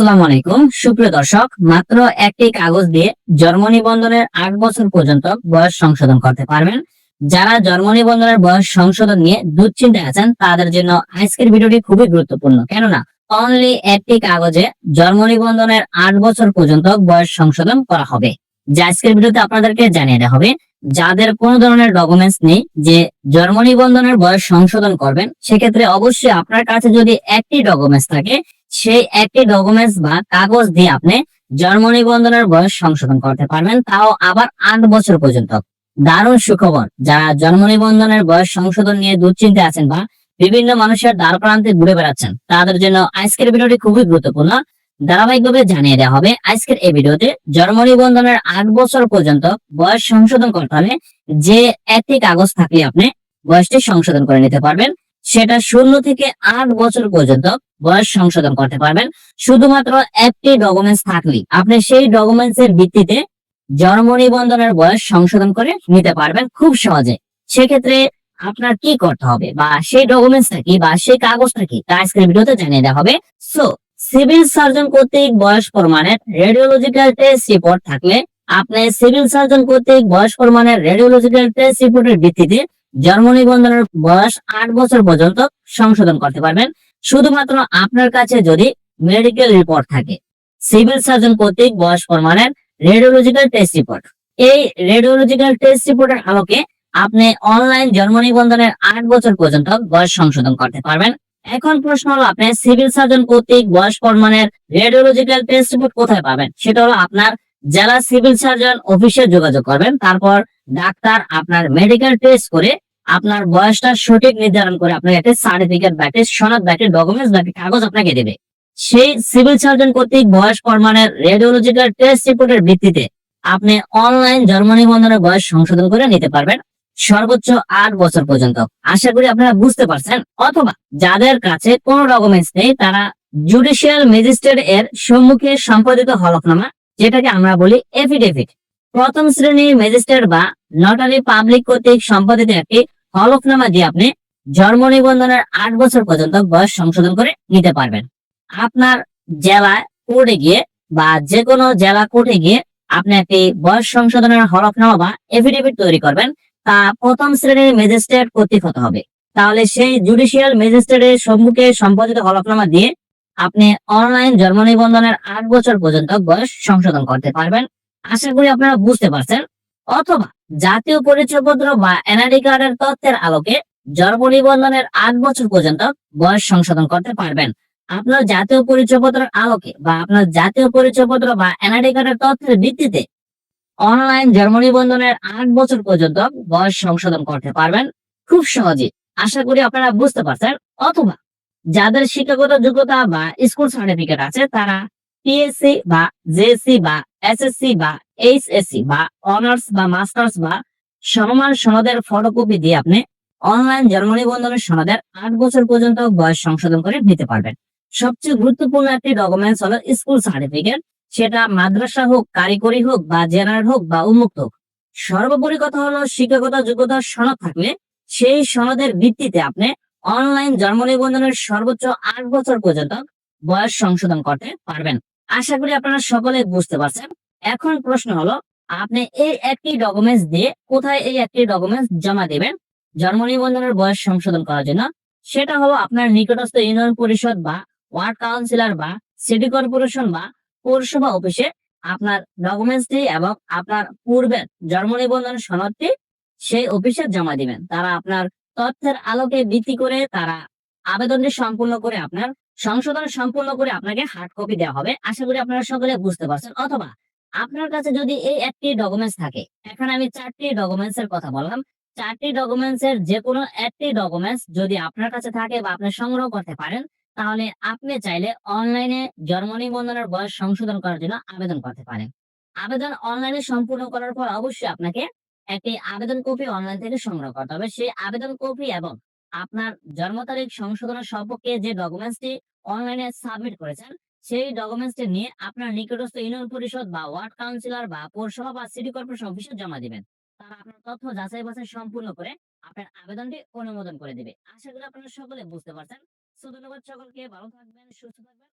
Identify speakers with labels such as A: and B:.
A: আসসালামু আলাইকুম। সুপ্রিয় দর্শক, মাত্র একটি কাগজ দিয়ে জন্ম নিবন্ধনের আট বছর পর্যন্ত বয়স সংশোধন করতে পারবেন। যারা জন্ম নিবন্ধনের বয়স সংশোধন নিয়ে দুশ্চিন্তায় আছেন, তাদের জন্য আজকের ভিডিওটি খুবই গুরুত্বপূর্ণ। কেননা অনলি একটি কাগজে জন্ম নিবন্ধনের আট বছর পর্যন্ত বয়স সংশোধন করা হবে। যে আজকের ভিডিওতে আপনাদেরকে জানিয়ে দেওয়া হবে, যাদের কোনো ধরনের ডকুমেন্টস নেই যে জন্ম নিবন্ধনের বয়স সংশোধন করবেন, সেক্ষেত্রে অবশ্যই আপনার কাছে যদি একটি ডকুমেন্টস থাকে সেই একটি ডকুমেন্টস বা কাগজ দিয়ে আপনি জন্ম নিবন্ধনের বয়স সংশোধন করতে পারবেন, তাও আবার আট বছর পর্যন্ত। দারুণ সুখবর, যারা জন্ম নিবন্ধনের বয়স সংশোধন নিয়ে দুশ্চিন্তে আছেন বা বিভিন্ন মানুষের দ্বার প্রান্তে ঘুরে বেড়াচ্ছেন, তাদের জন্য আজকের ভিডিওটি খুবই গুরুত্বপূর্ণ। ধারাবাহিকভাবে জানিয়ে দেওয়া হবে, আজকের এই ভিডিওতে জন্ম নিবন্ধনের আট বছর পর্যন্ত বয়স সংশোধন করতে হলে যে একটি কাগজ থাকলে আপনি বয়সটি সংশোধন করে নিতে পারবেন। সেটা শূন্য থেকে আট বছর পর্যন্ত বয়স সংশোধন করতে পারবেন। শুধুমাত্র একটি ডকুমেন্টস থাকলেই আপনি সেই ডকুমেন্টস এর ভিত্তিতে জন্ম নিবন্ধনের বয়স সংশোধন করে নিতে পারবেন খুব সহজে। সেক্ষেত্রে আপনার কি করতে হবে বা সেই ডকুমেন্টসটা কি বা সেই কাগজটা কি তা আজকের ভিডিওতে জানিয়ে দেওয়া হবে। সো সিভিল সার্জন কর্তৃক বয়স প্রমাণের রেডিওলজিক্যাল টেস্ট রিপোর্ট থাকলে আপনি সিভিল সার্জন কর্তৃক বয়স প্রমাণের রেডিওলজিক্যাল টেস্ট রিপোর্টের ভিত্তিতে জন্ম নিবন্ধনের বয়স আট বছর পর্যন্ত সংশোধন করতে পারবেন। শুধুমাত্র আপনার কাছে যদি মেডিকেল রিপোর্ট থাকে সিভিল সার্জন কর্তৃক বয়স প্রমাণের রেডিওলজিক্যাল টেস্ট রিপোর্ট এই রেডিওলজিক্যাল টেস্ট রিপোর্টের আলোকে আপনি অনলাইন জন্ম নিবন্ধনের আট বছর পর্যন্ত বয়স সংশোধন করতে পারবেন। এখন প্রশ্ন হলো, আপনি সিভিল সার্জন কর্তৃক বয়স প্রমাণের রেডিওলজিক্যাল টেস্ট রিপোর্ট কোথায় পাবেন? সেটা হলো আপনার জেলা সিভিল সার্জন অফিসে যোগাযোগ করবেন। তারপর ডাক্তার আপনার মেডিকেল টেস্ট করে আপনার বয়সটা সঠিক নির্ধারণ করে আপনাকে একটা সার্টিফিকেট বা একটা সনদ বা একটা ডকুমেন্টস বা একটা কাগজ আপনাকে দেবে। সেই সিভিল সার্জন কর্তৃক বয়স প্রমাণের রেডিওলজিক্যাল টেস্ট রিপোর্টের ভিত্তিতে আপনি অনলাইন জন্ম নিবন্ধনের বয়স সংশোধন করে নিতে পারবেন সর্বোচ্চ আট বছর পর্যন্ত। আশা করি আপনারা বুঝতে পারছেন। অথবা যাদের কাছে কোনো ডকুমেন্টস নেই, তারা জুডিশিয়াল ম্যাজিস্ট্রেট এর সম্মুখে সম্পাদিত হলফনামা, যেটাকে আমরা বলি এফিডেভিট প্রথম শ্রেণির ম্যাজিস্ট্রেট বা নটারি পাবলিক কর্তৃক সম্পাদিত একটি হলফনামা দিয়ে আপনি জন্ম নিবন্ধনের আট বছর পর্যন্ত বয়স সংশোধন করে নিতে পারবেন। আপনার জেলা কোর্টে গিয়ে বা যে কোনো জেলা কোর্টে গিয়ে আপনি একটি বয়স সংশোধনের হলফনামা বা এফিডেভিট তৈরি করবেন, তা প্রথম শ্রেণির ম্যাজিস্ট্রেট কর্তৃক হতে হবে। তাহলে সেই জুডিশিয়াল ম্যাজিস্ট্রেটের সম্মুখে সম্পাদিত হলফনামা দিয়ে আপনি অনলাইন জন্ম নিবন্ধনের আট বছর পর্যন্ত বয়স সংশোধন করতে পারবেন। আশা করি আপনারা বুঝতে পারছেন। অথবা জাতীয় পরিচয়পত্র বা এনআইডি কার্ডের তথ্যের আলোকে জন্ম নিবন্ধনের আট বছর পর্যন্ত বয়স সংশোধন করতে পারবেন। আপনার জাতীয় পরিচয়পত্রের আলোকে বা আপনার জাতীয় পরিচয়পত্র বা এনআইডি কার্ডের তথ্যের ভিত্তিতে অনলাইন জন্ম নিবন্ধনের আট বছর পর্যন্ত বয়স সংশোধন করতে পারবেন খুব সহজে। আশা করি আপনারা বুঝতে পারছেন। অথবা যাদের শিক্ষাগত যোগ্যতা বা স্কুল সার্টিফিকেট আছে, তারা পিএসসি বা জেএসসি বা এসএসসি বা এইচএসসি বা অনার্স বা মাস্টার্স বা সমমান সনদের ফটোকপি দিয়ে আপনি অনলাইন জন্ম নিবন্ধনের সনদের আট বছর পর্যন্ত বয়স সংশোধন করে নিতে পারবেন। সবচেয়ে গুরুত্বপূর্ণ একটি ডকুমেন্টস হলো স্কুল সার্টিফিকেট সেটা মাদ্রাসা হোক, কারিগরি হোক বা জেনারেল হোক বা উন্মুক্ত হোক। সর্বোপরি কথা হলো শিক্ষাগত যোগ্যতার সনদ থাকলে সেই সনদের ভিত্তিতে আপনি অনলাইন জন্ম নিবন্ধনের সর্বোচ্চ আট বছর পর্যন্ত বয়স সংশোধন করতে পারবেন। আশা করি আপনারা সকলে বুঝতে পারছেন। এখন প্রশ্ন হলো, আপনি এই একটি ডকুমেন্টস দিয়ে কোথায় এই একটি ডকুমেন্টস জমা দেবেন? জন্ম নিবন্ধনের বয়স সংশোধন করার জন্য। সেটা হলো আপনার নিকটস্থ ইউনিয়ন পরিষদ বা ওয়ার্ড কাউন্সিলর বা সিটি কর্পোরেশন বা পৌরসভা অফিসে আপনার ডকুমেন্টসটি এবং আপনার পূর্বের জন্ম নিবন্ধন সনদটি সেই অফিসে জমা দিবেন। তারা আপনার তথ্যের আলোকে ভিত্তি করে তারা আবেদনটি সম্পূর্ণ করে আপনার সংশোধন সম্পূর্ণ করে আপনাকে হার্ড কপি দেওয়া হবে। আশা করি আপনারা সকলে বুঝতে পারছেন। অথবা আপনার কাছে যদি এই একটি ডকুমেন্টস থাকে, এখন আমি চারটি ডকুমেন্টস এর কথা বললাম। চারটি ডকুমেন্টস এর যে কোনো একটি ডকুমেন্টস যদি আপনার কাছে থাকে বা আপনি সংগ্রহ করতে পারেন, তাহলে আপনি চাইলে অনলাইনে জন্ম নিবন্ধনের বয়স সংশোধন করার জন্য আবেদন করতে পারেন। আবেদন অনলাইনে সম্পূর্ণ করার পর অবশ্যই আপনাকে একটি আবেদন কপি অনলাইন থেকে সংগ্রহ করতে হবে। সেই আবেদন কপি এবং আপনার জন্ম তারিখ সংশোধনের সম্পর্কে যে ডকুমেন্টসটি অনলাইনে সাবমিট করেছেন, সেই ডকুমেন্টসটি নিয়ে আপনার নিকটস্থ ইউনিয়ন পরিষদ বা ওয়ার্ড কাউন্সিলর বা পৌরসভা বা সিটি কর্পোরেশন অফিসে জমা দিবেন। তারা আপনার তথ্য যাচাই বাছাই সম্পূর্ণ করে আপনার আবেদনটি অনুমোদন করে দিবে। আশা করি আপনারা সকলে বুঝতে পারছেন। সো ধন্যবাদ সকলকে, ভালো থাকবেন, সুস্থ থাকবেন।